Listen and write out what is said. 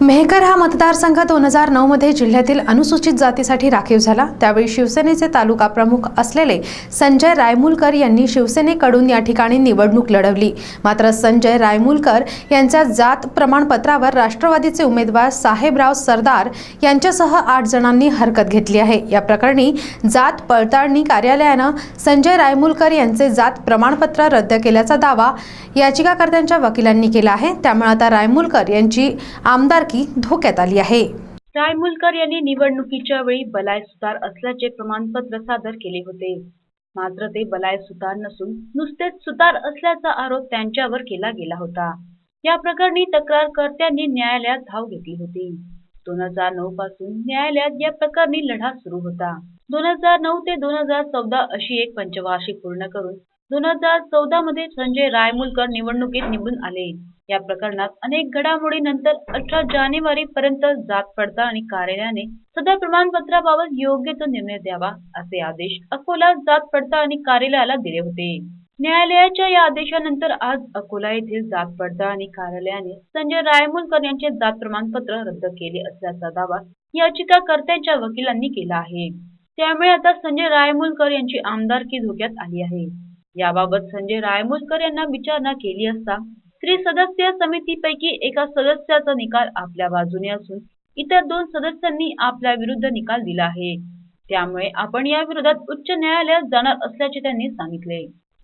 मेहकर हा मतदारसंघ दोन हजार नऊ मध्ये जिल्ह्यातील अनुसूचित जातीसाठी राखीव झाला. त्यावेळी शिवसेनेचे तालुका प्रमुख असलेले संजय रायमुलकर यांनी शिवसेनेकडून या ठिकाणी निवडणूक लढवली. मात्र संजय रायमुलकर यांच्या जात प्रमाणपत्रावर राष्ट्रवादीचे उमेदवार साहेबराव सरदार यांच्यासह आठ जणांनी हरकत घेतली आहे. या प्रकरणी जात पडताळणी कार्यालयानं संजय रायमुलकर यांचे जात प्रमाणपत्र रद्द केल्याचा दावा याचिकाकर्त्यांच्या वकिलांनी केला आहे. त्यामुळे आता रायमुलकर यांची आमदार आमदारकी धोक्यात आली आहे. रायमुलकर यांनी निवडणुकीच्या वेळी बलाय सुतार असल्याचे प्रमाणपत्र सादर केले होते. मात्र ते बलाय सुतार नसून नुसतेच सुतार असल्याचा आरोप त्यांच्यावर केला गेला होता. या प्रकरणी तक्रारकर्त्यांनी न्यायालयात धाव घेतली होती. दोन हजार नऊ पासून न्यायालयात या प्रकरणी लढा सुरू होता. दोन हजार नऊ ते दोन हजार चौदा अशी एक पंचवार्षिक पूर्ण करून दोन हजार चौदा मध्ये संजय रायमुलकर निवडणुकीत निवडून आले. या प्रकरणात अनेक घडामोडीनंतर अठरा जानेवारी पर्यंत जात पडताळणी कार्यालयाने सदर प्रमाणपत्राबाबत योग्य तो निर्णय द्यावा असे आदेश अकोला जात पडताळणी कार्यालयाला दिले होते. न्यायालयाच्या या आदेशानंतर आज अकोला येथील जात पडताळणी कार्यालयाने संजय रायमुलकर यांचे जात प्रमाणपत्र रद्द केले असल्याचा दावा याचिकाकर्त्यांच्या वकिलांनी केला आहे. त्यामुळे आता संजय रायमुलकर यांची आमदारकी धोक्यात आली आहे. याबाबत संजय रायमुलकर यांना विचारणा केली असता त्रिसदस्यीय समितीपैकी एका सदस्याचा निकाल आपल्या बाजूने असून इतर दोन सदस्यांनी आपल्या विरुद्ध निकाल दिला आहे. त्यामुळे आपण या विरोधात उच्च न्यायालयात जाणार असल्याचे त्यांनी सांगितले.